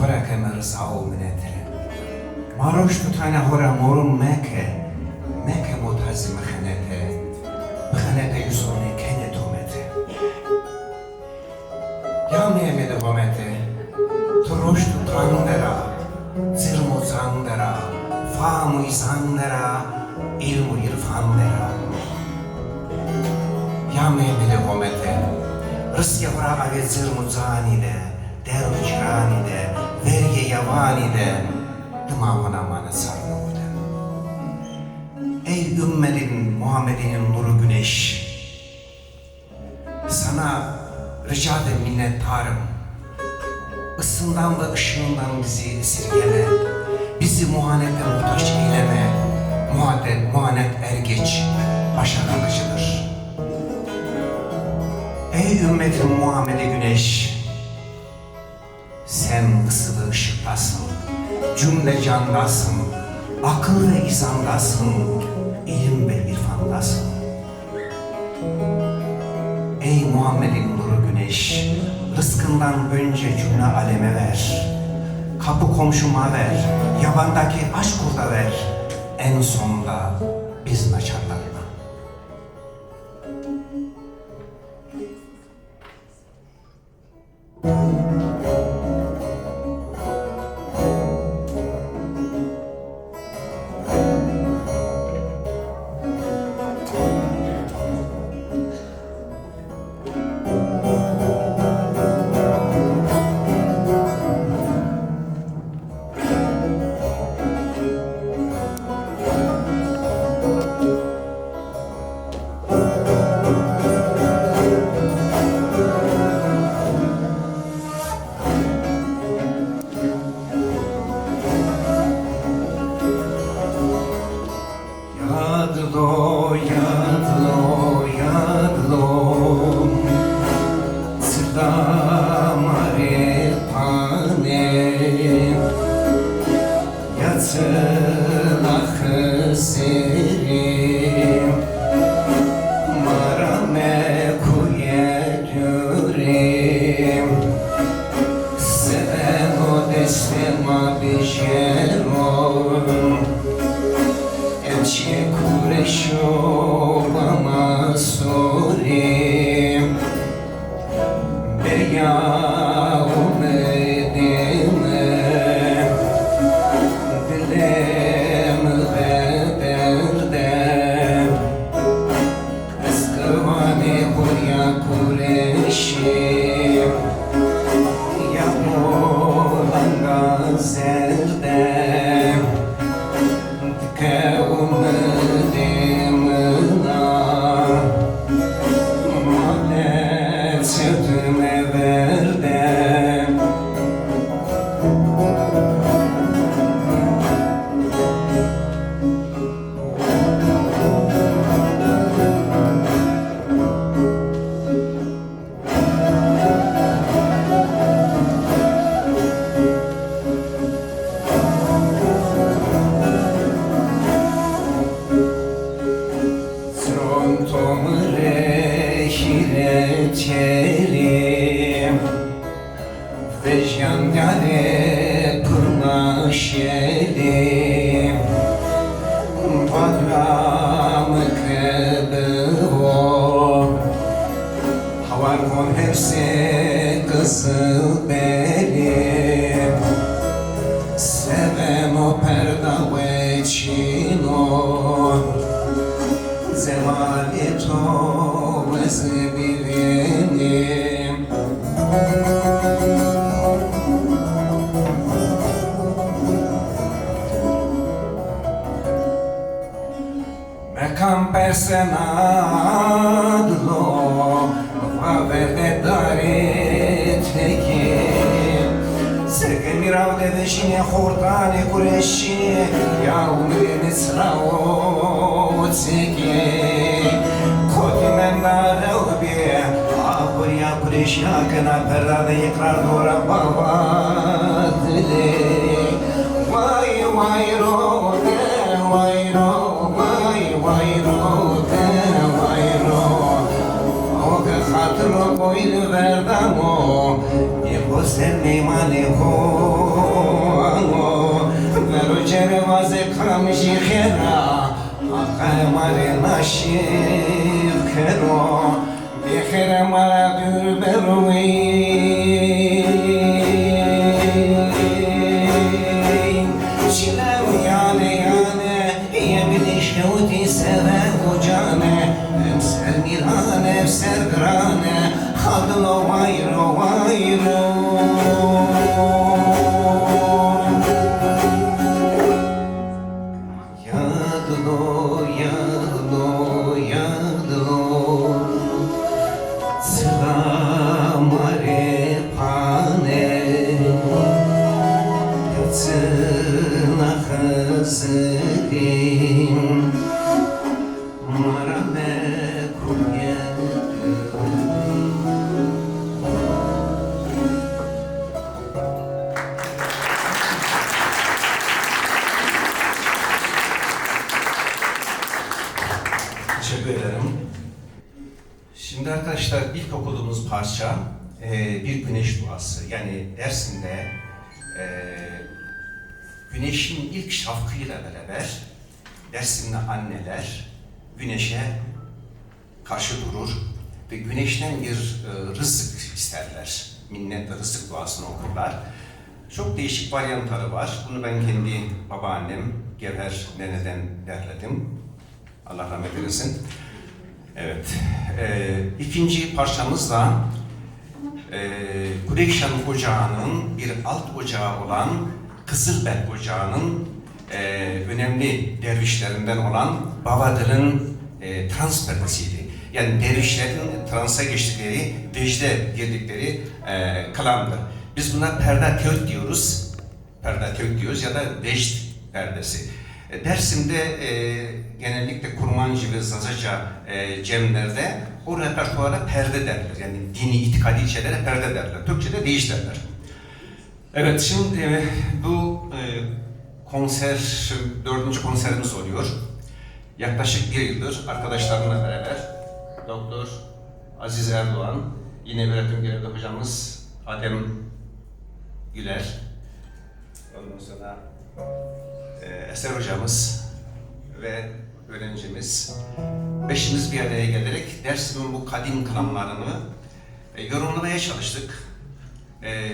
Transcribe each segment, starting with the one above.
tora kemer sağ minete. Maroş tutane hora morun meke. Meke mutazim khenete. Khenete yusone kene tomete. Yamyemede homete. Troş tutandera. Zirmu zandera. Famu izandera. ilmu irfandera. Yamyemede homete. Rıske hora ave zirmu zanide. Deru Verye yavanide. Dımağına manı sarnıvde. Ey ümmetin Muhammed'in nuru güneş. Sana rica ve minnettarım. Isından ve ışığından bizi esirgeme. Bizi muhanete muhtaç eyleme. Muhadet, muhanet ergeç, başarılıcıdır. Ey ümmetin Muhammed'e güneş. Sen ısı ve ışıktasın. Cümle candasın. Akıl ve izandasın. ilim ve irfandasın. Ey Muhammed'in nuru güneş, rızkından önce cümle aleme ver. Kapı komşuma ver, yabandaki aşk kurda ver. En sonda biz naçarlarına. Yadlo, yadlo, yadlo. Sırdamare pane. Yatsılahı serim Marame kuyedürim Mekam personadlo va verde dare tekim Serke miravle veşine hordane kureşine Ya umri misrao tseke Koti men nare ubi Ahur ya kureş yakına perdade yıkrar dora baba dile Vay vay ro il verdamo Jeho serni maneho Veru cervaze kamji khera Akar mare nashir khero Bikhir mara dürberuin Гноя, ягно, ягно. Dersim'de e, güneşin ilk şafkıyla beraber Dersim'de anneler güneşe karşı durur ve güneşten bir e, rızık isterler. Minnetle rızık duasını okurlar. Çok değişik varyantları var. Bunu ben kendi babaannem Gevher Nene'den derledim. Allah rahmet eylesin. Evet. Ee, ikinci parçamız da e, Kureyşan Ocağı'nın bir alt ocağı olan Kızılbel Ocağı'nın e, önemli dervişlerinden olan Babadır'ın e, trans perdesiydi. Yani dervişlerin transa geçtikleri, vecde girdikleri e, kılamdır. Biz buna perde teut diyoruz. Perde teut diyoruz ya da vecd perdesi. E, Dersim'de e, genellikle Kurmancı ve Zazaca e, cemlerde o repertuara perde derler. Yani dini, itikadi şeylere perde derler. Türkçe'de değiş derler. Evet, şimdi e, bu e, konser, dördüncü konserimiz oluyor. Yaklaşık bir yıldır arkadaşlarımla beraber Doktor Aziz Erdoğan, yine öğretim görevli hocamız Adem Güler, ondan sonra e, Eser hocamız ve öğrencimiz beşimiz bir araya gelerek Dersim'in bu kadim kılamlarını e, yorumlamaya çalıştık. E,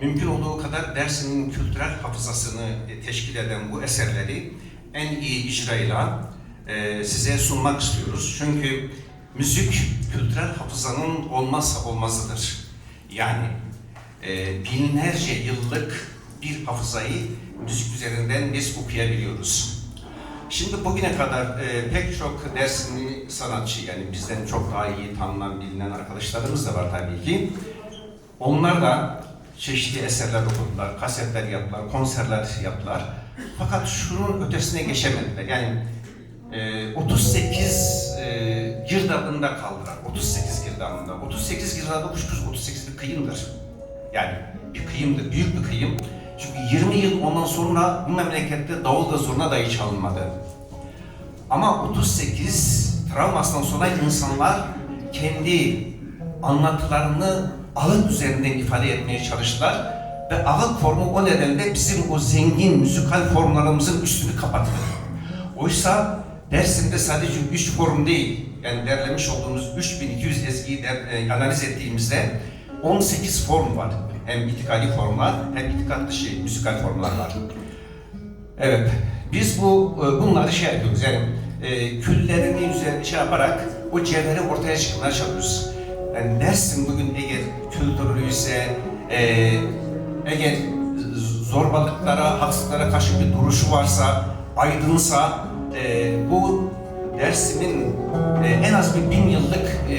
mümkün olduğu kadar Dersim'in kültürel hafızasını e, teşkil eden bu eserleri en iyi icrayla e, size sunmak istiyoruz. Çünkü müzik kültürel hafızanın olmazsa olmazıdır. Yani e, binlerce yıllık bir hafızayı müzik üzerinden biz okuyabiliyoruz. Şimdi bugüne kadar e, pek çok dersini sanatçı yani bizden çok daha iyi tanınan bilinen arkadaşlarımız da var tabii ki. Onlar da çeşitli eserler okudular, kasetler yaptılar, konserler yaptılar. Fakat şunun ötesine geçemediler. Yani e, 38 e, girdabında kaldılar. 38 girdabında. 38 girdabı kuşkusuz 38 bir kıyımdır. Yani bir kıyımdır, büyük bir kıyım. Çünkü 20 yıl ondan sonra bu memlekette davul da zurna dahi çalınmadı. Ama 38 travmasından sonra insanlar kendi anlatılarını ağıt üzerinden ifade etmeye çalıştılar ve ağıt formu o nedenle bizim o zengin müzikal formlarımızın üstünü kapattı. Oysa Dersim'de sadece üç form değil, yani derlemiş olduğumuz 3200 ezgiyi der, e, analiz ettiğimizde 18 form var. Hem itikadi formlar hem itikat dışı müzikal formlar var. Evet, biz bu e, bunları şey yapıyoruz yani e, küllerini üzerine şey yaparak o cevheri ortaya çıkmaya çalışıyoruz. Yani Dersim bugün eğer kültürlü ise, e, eğer zorbalıklara, haksızlıklara karşı bir duruşu varsa, aydınsa, e, bu Dersim'in e, en az bir bin yıllık e,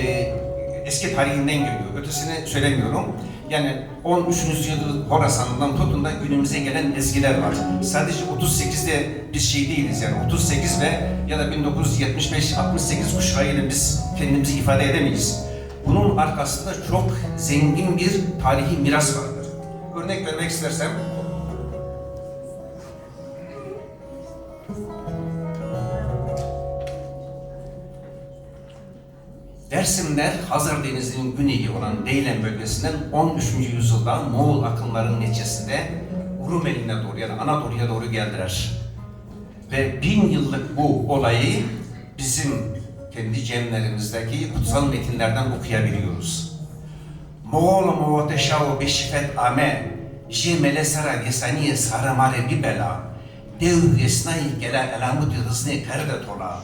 eski tarihinden geliyor. Ötesini söylemiyorum. Yani 13. yüzyıl Horasan'dan tutun da günümüze gelen ezgiler var. Sadece 38'de biz şey değiliz yani 38 ve ya da 1975-68 kuşağıyla biz kendimizi ifade edemeyiz. Bunun arkasında çok zengin bir tarihi miras vardır. Örnek vermek istersem Dersimler Hazar Denizi'nin güneyi olan Deylen bölgesinden 13. yüzyılda Moğol akınlarının neticesinde Rumeli'ne doğru yani Anadolu'ya doğru geldiler. Ve bin yıllık bu olayı bizim kendi cemlerimizdeki kutsal metinlerden okuyabiliyoruz. Moğol muhteşav beşifet ame, je melesara gesaniye saramare bibela, dev gesnai gela elamut rızne kerde tola,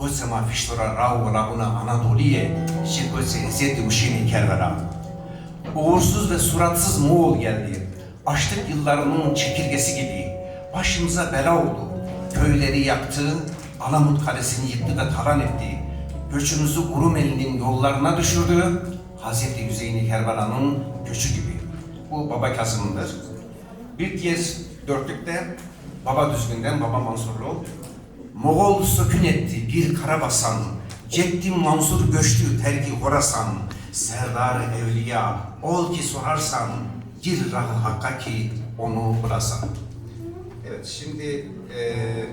Gozema fiştora rav labuna Anadolu'ye, goze ezeti uşini kervera. Uğursuz ve suratsız Moğol geldi. Açlık yıllarının çekirgesi gibi başımıza bela oldu. Köyleri yaktı, Alamut Kalesi'ni yıktı da talan etti. Göçümüzü Urumeli'nin yollarına düşürdü. Hazreti Hüseyin Kerbela'nın göçü gibi. Bu Baba Kasım'dır. Bir diğer dörtlükte Baba Düzgün'den Baba Mansurlu. Moğol sökün etti bir karabasan. Ceddim Mansur göçtü terki Horasan. Serdar Evliya ol ki sorarsan. Gir rahı hakka ki onu bulasan. Evet şimdi eee